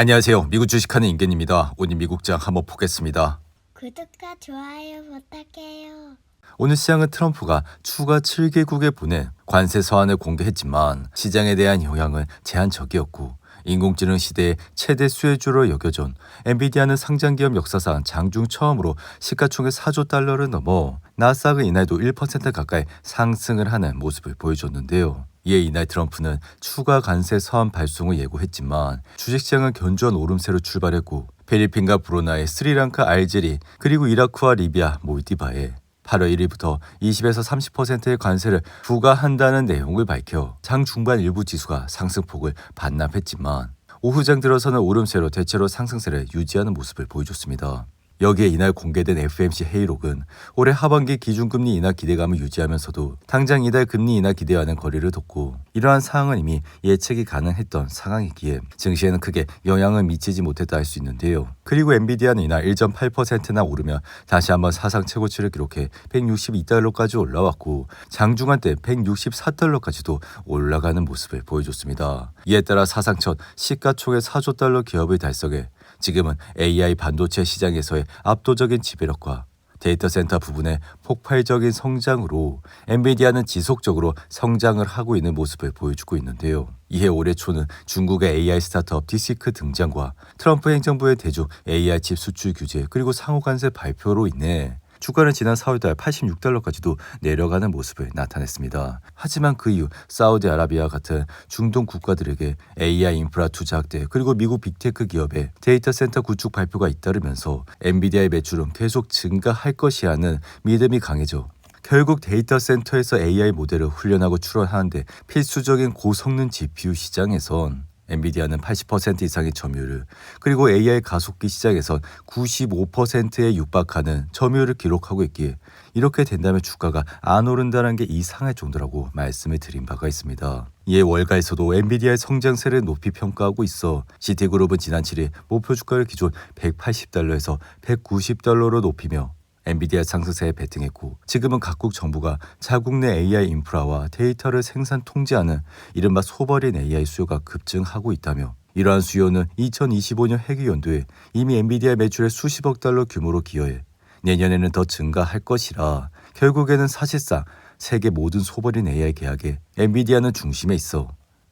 안녕하세요. 미국 주식하는 임견입니다. 오늘 미국장 한번 보겠습니다. 구독과 좋아요 부탁해요. 오늘 시장은 트럼프가 추가 7개국에 보낸 관세 서한을 공개했지만 시장에 대한 영향은 제한적이었고 인공지능 시대의 최대 수혜주로 여겨진 엔비디아는 상장기업 역사상 장중 처음으로 시가총액 4조 달러를 넘어 나스닥은 이날도 1% 가까이 상승을 하는 모습을 보여줬는데요. 이에 이날 트럼프는 추가 관세 서한 발송을 예고했지만 주식시장은 견조한 오름세로 출발했고 필리핀과 브루나이, 스리랑카, 알제리 그리고 이라크와 리비아, 몰디바에 8월 1일부터 20에서 30%의 관세를 부과한다는 내용을 밝혀 장 중반 일부 지수가 상승폭을 반납했지만 오후장 들어서는 오름세로 대체로 상승세를 유지하는 모습을 보여줬습니다. 여기에 이날 공개된 FMC 회의록은 올해 하반기 기준금리 인하 기대감을 유지하면서도 당장 이달 금리 인하 기대와는 거리를 뒀고 이러한 상황은 이미 예측이 가능했던 상황이기에 증시에는 크게 영향을 미치지 못했다 할 수 있는데요. 그리고 엔비디아는 이날 1.8%나 오르며 다시 한번 사상 최고치를 기록해 162달러까지 올라왔고 장중한 때 164달러까지도 올라가는 모습을 보여줬습니다. 이에 따라 사상 첫 시가총액 4조 달러 기업을 달성해 지금은 AI 반도체 시장에서의 압도적인 지배력과 데이터 센터 부분의 폭발적인 성장으로 엔비디아는 지속적으로 성장을 하고 있는 모습을 보여주고 있는데요. 이해 올해 초는 중국의 AI 스타트업 디시크 등장과 트럼프 행정부의 대중 AI 칩 수출 규제 그리고 상호 관세 발표로 인해 주가는 지난 4월달 86달러까지도 내려가는 모습을 나타냈습니다. 하지만 그 이후 사우디아라비아 같은 중동 국가들에게 AI 인프라 투자 확대 그리고 미국 빅테크 기업의 데이터 센터 구축 발표가 잇따르면서 엔비디아의 매출은 계속 증가할 것이라는 믿음이 강해져 결국 데이터 센터에서 AI 모델을 훈련하고 출원하는데 필수적인 고성능 GPU 시장에선 엔비디아는 80% 이상의 점유율을 그리고 AI 가속기 시장에선 95%에 육박하는 점유율을 기록하고 있기에 이렇게 된다면 주가가 안 오른다는 게 이상할 정도라고 말씀을 드린 바가 있습니다. 이에 월가에서도 엔비디아의 성장세를 높이 평가하고 있어 시티그룹은 지난 7일 목표 주가를 기존 180달러에서 190달러로 높이며 엔비디아 상승세에 베팅했고 지금은 각국 정부가 자국 내 AI 인프라와 데이터를 생산 통제하는 이른바 소버린 AI 수요가 급증하고 있다며 이러한 수요는 2025년 회계 연도에 이미 엔비디아 매출의 수십억 달러 규모로 기여해 내년에는 더 증가할 것이라 결국에는 사실상 세계 모든 소버린 AI 계약에 엔비디아는 중심에 있어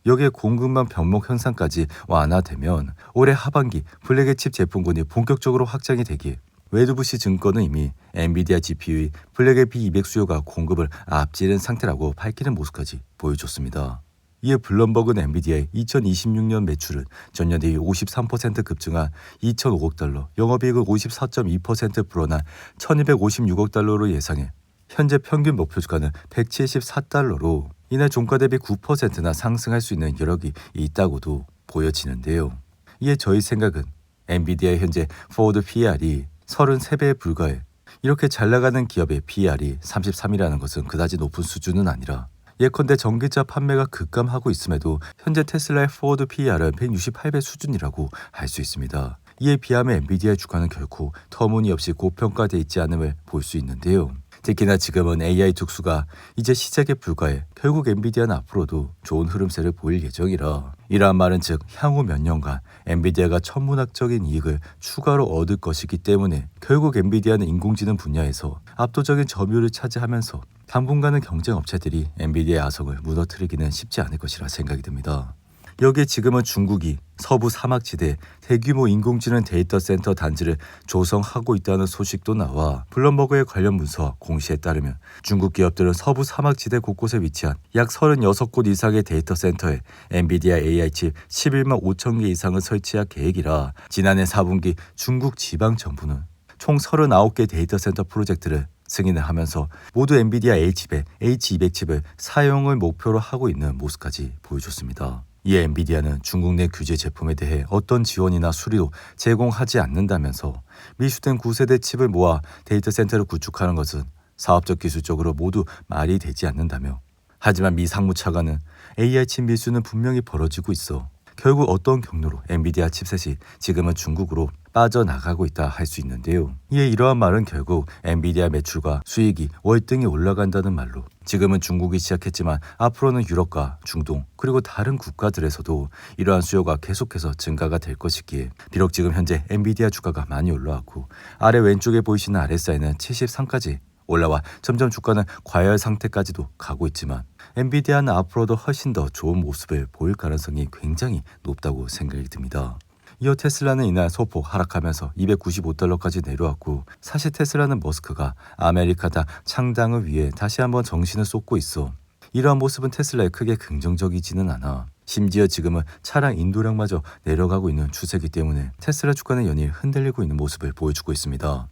여기에 공급망 병목 현상까지 완화되면 올해 하반기 블랙의 칩 제품군이 본격적으로 확장이 되기에 웨드부시 증권은 이미 엔비디아 GPU의 블랙의 B200 수요가 공급을 앞지른 상태라고 밝히는 모습까지 보여줬습니다. 이에 블럼버그는 엔비디아의 2026년 매출은 전년 대비 53% 급증한 2,005억 달러, 영업이익은 54.2% 불어난 1,256억 달러로 예상해 현재 평균 목표 주가는 174달러로 이날 종가 대비 9%나 상승할 수 있는 여력이 있다고도 보여지는데요. 이에 저희 생각은 엔비디아의 현재 포워드 PR이 33배에 불과해 이렇게 잘 나가는 기업의 PR이 33이라는 것은 그다지 높은 수준은 아니라 예컨대 전기차 판매가 급감하고 있음에도 현재 테슬라의 포워드 PR은 168배 수준이라고 할 수 있습니다. 이에 비하면 엔비디아의 주가는 결코 터무니없이 고평가돼 있지 않음을 볼 수 있는데요. 특히나 지금은 AI 특수가 이제 시작에 불과해 결국 엔비디아는 앞으로도 좋은 흐름세를 보일 예정이라 이러한 말은 즉 향후 몇 년간 엔비디아가 천문학적인 이익을 추가로 얻을 것이기 때문에 결국 엔비디아는 인공지능 분야에서 압도적인 점유율을 차지하면서 당분간은 경쟁 업체들이 엔비디아의 아성을 무너뜨리기는 쉽지 않을 것이라 생각이 듭니다. 여기에 지금은 중국이 서부 사막지대 대규모 인공지능 데이터 센터 단지를 조성하고 있다는 소식도 나와 블럼버그의 관련 문서와 공시에 따르면 중국 기업들은 서부 사막지대 곳곳에 위치한 약 36곳 이상의 데이터 센터에 엔비디아 AI 칩 11만 5천 개 이상을 설치할 계획이라 지난해 4분기 중국 지방 정부는 총 39개 데이터 센터 프로젝트를 승인을 하면서 모두 엔비디아 H칩에 H200 칩을 사용을 목표로 하고 있는 모습까지 보여줬습니다. 이에 엔비디아는 중국 내 규제 제품에 대해 어떤 지원이나 수리도 제공하지 않는다면서 미수된 9세대 칩을 모아 데이터 센터를 구축하는 것은 사업적 기술적으로 모두 말이 되지 않는다며. 하지만 미 상무 차관은 AI 칩 밀수는 분명히 벌어지고 있어 결국 어떤 경로로 엔비디아 칩셋이 지금은 중국으로 빠져나가고 있다 할 수 있는데요. 이에 이러한 말은 결국 엔비디아 매출과 수익이 월등히 올라간다는 말로 지금은 중국이 시작했지만 앞으로는 유럽과 중동 그리고 다른 국가들에서도 이러한 수요가 계속해서 증가가 될 것이기에 비록 지금 현재 엔비디아 주가가 많이 올라왔고 아래 왼쪽에 보이시는 RSI는 73까지 올라와 점점 주가는 과열 상태까지도 가고 있지만 엔비디아는 앞으로도 훨씬 더 좋은 모습을 보일 가능성이 굉장히 높다고 생각이 듭니다. 이어 테슬라는 이날 소폭 하락하면서 295달러까지 내려왔고 사실 테슬라는 머스크가 아메리카다 창당을 위해 다시 한번 정신을 쏟고 있어 이러한 모습은 테슬라에 크게 긍정적이지는 않아 심지어 지금은 차량 인도량마저 내려가고 있는 추세이기 때문에 테슬라 주가는 연일 흔들리고 있는 모습을 보여주고 있습니다.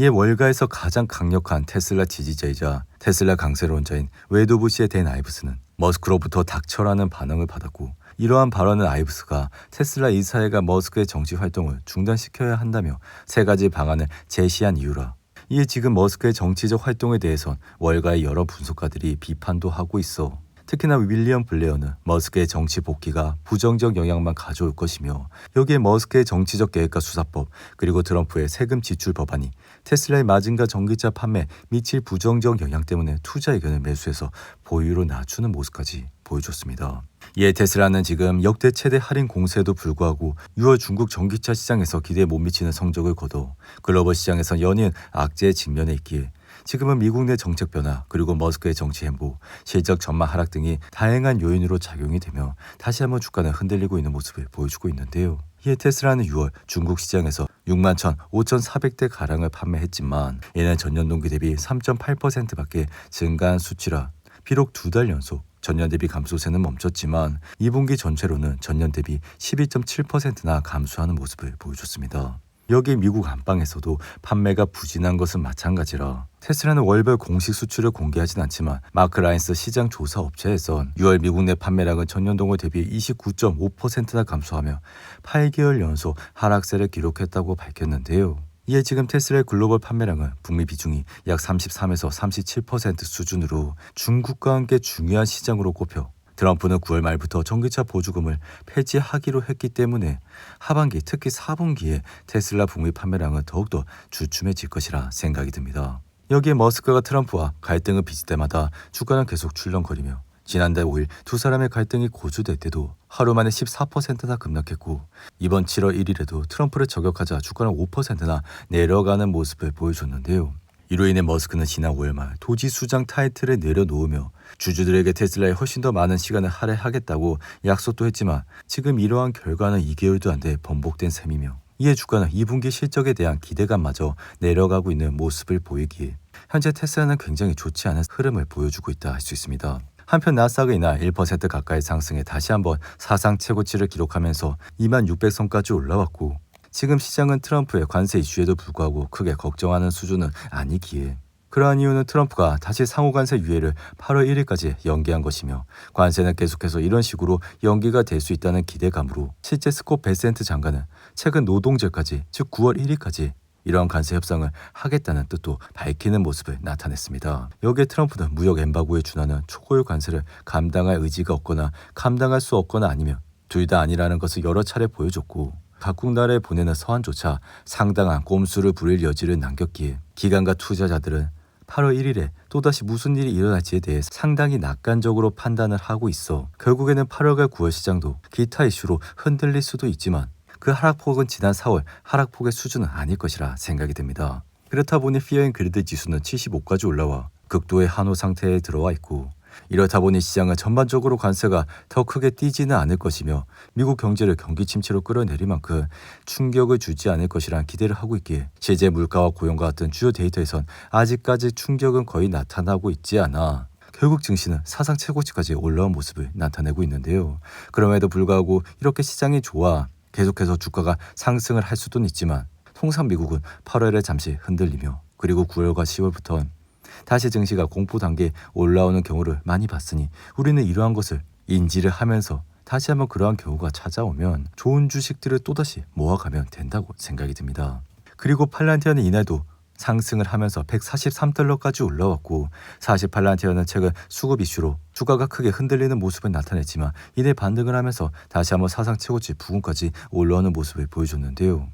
이에 월가에서 가장 강력한 테슬라 지지자이자 테슬라 강세론자인 웨도브 씨의 댄 아이브스는 머스크로부터 닥쳐라는 반응을 받았고 이러한 발언은 아이브스가 테슬라 이사회가 머스크의 정치 활동을 중단시켜야 한다며 세 가지 방안을 제시한 이유라. 이에 지금 머스크의 정치적 활동에 대해선 월가의 여러 분석가들이 비판도 하고 있어. 특히나 윌리엄 블레어는 머스크의 정치 복귀가 부정적 영향만 가져올 것이며 여기에 머스크의 정치적 계획과 수사법 그리고 트럼프의 세금 지출 법안이 테슬라의 마진과 전기차 판매 미칠 부정적 영향 때문에 투자 의견을 매수해서 보유로 낮추는 모습까지 보여줬습니다. 이에 테슬라는 지금 역대 최대 할인 공세에도 불구하고 6월 중국 전기차 시장에서 기대에 못 미치는 성적을 거둬 글로벌 시장에서 연이은 악재에 직면해 있기에 지금은 미국 내 정책 변화 그리고 머스크의 정치 행보, 실적 전망 하락 등이 다양한 요인으로 작용이 되며 다시 한번 주가는 흔들리고 있는 모습을 보여주고 있는데요. 이에 테슬라는 6월 중국 시장에서 6만 1천 5,400대 가량을 판매했지만 이는 전년 동기 대비 3.8%밖에 증가한 수치라 비록 두 달 연속 전년 대비 감소세는 멈췄지만 2분기 전체로는 전년 대비 12.7%나 감소하는 모습을 보여줬습니다. 여기 미국 안방에서도 판매가 부진한 것은 마찬가지라 테슬라는 월별 공식 수출을 공개하진 않지만 마크 라인스 시장 조사 업체에선 6월 미국 내 판매량은 전년 동월 대비 29.5%나 감소하며 8개월 연속 하락세를 기록했다고 밝혔는데요. 이에 지금 테슬라의 글로벌 판매량은 북미 비중이 약 33에서 37% 수준으로 중국과 함께 중요한 시장으로 꼽혀 트럼프는 9월 말부터 전기차 보조금을 폐지하기로 했기 때문에 하반기 특히 4분기에 테슬라 북미 판매량은 더욱더 주춤해질 것이라 생각이 듭니다. 여기에 머스크가 트럼프와 갈등을 빚을 때마다 주가는 계속 출렁거리며 지난달 5일 두 사람의 갈등이 고조될 때도 하루 만에 14%나 급락했고 이번 7월 1일에도 트럼프를 저격하자 주가는 5%나 내려가는 모습을 보여줬는데요. 이로 인해 머스크는 지난 5월 말 도지 수장 타이틀을 내려놓으며 주주들에게 테슬라에 훨씬 더 많은 시간을 할애하겠다고 약속도 했지만 지금 이러한 결과는 2개월도 안 돼 번복된 셈이며 이에 주가는 2분기 실적에 대한 기대감마저 내려가고 있는 모습을 보이기에 현재 테슬라는 굉장히 좋지 않은 흐름을 보여주고 있다 할 수 있습니다. 한편 나스닥은 이날 1% 가까이 상승해 다시 한번 사상 최고치를 기록하면서 2만 600선까지 올라왔고 지금 시장은 트럼프의 관세 이슈에도 불구하고 크게 걱정하는 수준은 아니기에 그러한 이유는 트럼프가 다시 상호 관세 유예를 8월 1일까지 연기한 것이며 관세는 계속해서 이런 식으로 연기가 될 수 있다는 기대감으로 실제 스콧 베센트 장관은 최근 노동절까지 즉 9월 1일까지 이러한 관세 협상을 하겠다는 뜻도 밝히는 모습을 나타냈습니다. 여기에 트럼프는 무역 엠바고에 준하는 초고율 관세를 감당할 의지가 없거나 감당할 수 없거나 아니면 둘 다 아니라는 것을 여러 차례 보여줬고 각국 나라에 보내는 서한조차 상당한 꼼수를 부릴 여지를 남겼기에 기관과 투자자들은 8월 1일에 또다시 무슨 일이 일어날지에 대해 상당히 낙관적으로 판단을 하고 있어 결국에는 8월과 9월 시장도 기타 이슈로 흔들릴 수도 있지만 그 하락폭은 지난 4월 하락폭의 수준은 아닐 것이라 생각이 됩니다. 그렇다 보니 피어인 그리드 지수는 75까지 올라와 극도의 한호 상태에 들어와 있고 이렇다 보니 시장은 전반적으로 관세가 더 크게 뛰지는 않을 것이며 미국 경제를 경기 침체로 끌어내릴 만큼 충격을 주지 않을 것이란 기대를 하고 있기에 실제 물가와 고용과 같은 주요 데이터에선 아직까지 충격은 거의 나타나고 있지 않아 결국 증시는 사상 최고치까지 올라온 모습을 나타내고 있는데요. 그럼에도 불구하고 이렇게 시장이 좋아 계속해서 주가가 상승을 할 수도 있지만 통상 미국은 8월에 잠시 흔들리며 그리고 9월과 10월부터는 다시 증시가 공포 단계에 올라오는 경우를 많이 봤으니 우리는 이러한 것을 인지를 하면서 다시 한번 그러한 경우가 찾아오면 좋은 주식들을 또다시 모아가면 된다고 생각이 듭니다. 그리고 팔란티아는 이날도 상승을 하면서 143달러까지 올라왔고 48란티어는 최근 수급 이슈로 주가가 크게 흔들리는 모습을 나타냈지만 이내 반등을 하면서 다시 한번 사상 최고치 부근까지 올라오는 모습을 보여줬는데요.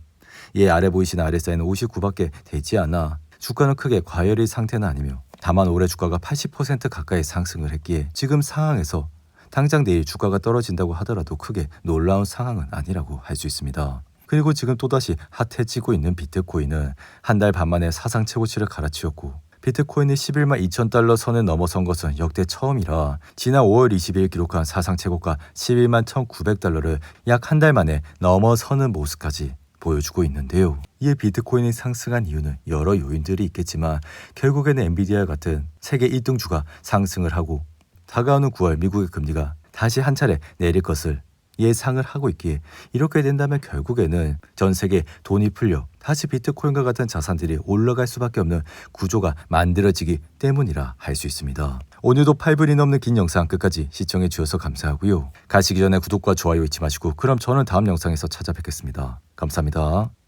이에 아래 보이시는 RSI는 59밖에 되지 않아 주가는 크게 과열의 상태는 아니며 다만 올해 주가가 80% 가까이 상승을 했기에 지금 상황에서 당장 내일 주가가 떨어진다고 하더라도 크게 놀라운 상황은 아니라고 할 수 있습니다. 그리고 지금 또다시 핫해지고 있는 비트코인은 한 달 반 만에 사상 최고치를 갈아치웠고 비트코인이 11만 2천 달러 선을 넘어선 것은 역대 처음이라 지난 5월 20일 기록한 사상 최고가 11만 1,900달러를 약 한 달 만에 넘어서는 모습까지 보여주고 있는데요. 이에 비트코인이 상승한 이유는 여러 요인들이 있겠지만 결국에는 엔비디아 같은 세계 1등 주가 상승을 하고 다가오는 9월 미국의 금리가 다시 한 차례 내릴 것을 예상을 하고 있기에 이렇게 된다면 결국에는 전 세계 돈이 풀려 다시 비트코인과 같은 자산들이 올라갈 수밖에 없는 구조가 만들어지기 때문이라 할 수 있습니다. 오늘도 8분이 넘는 긴 영상 끝까지 시청해 주셔서 감사하고요. 가시기 전에 구독과 좋아요 잊지 마시고 그럼 저는 다음 영상에서 찾아뵙겠습니다. 감사합니다.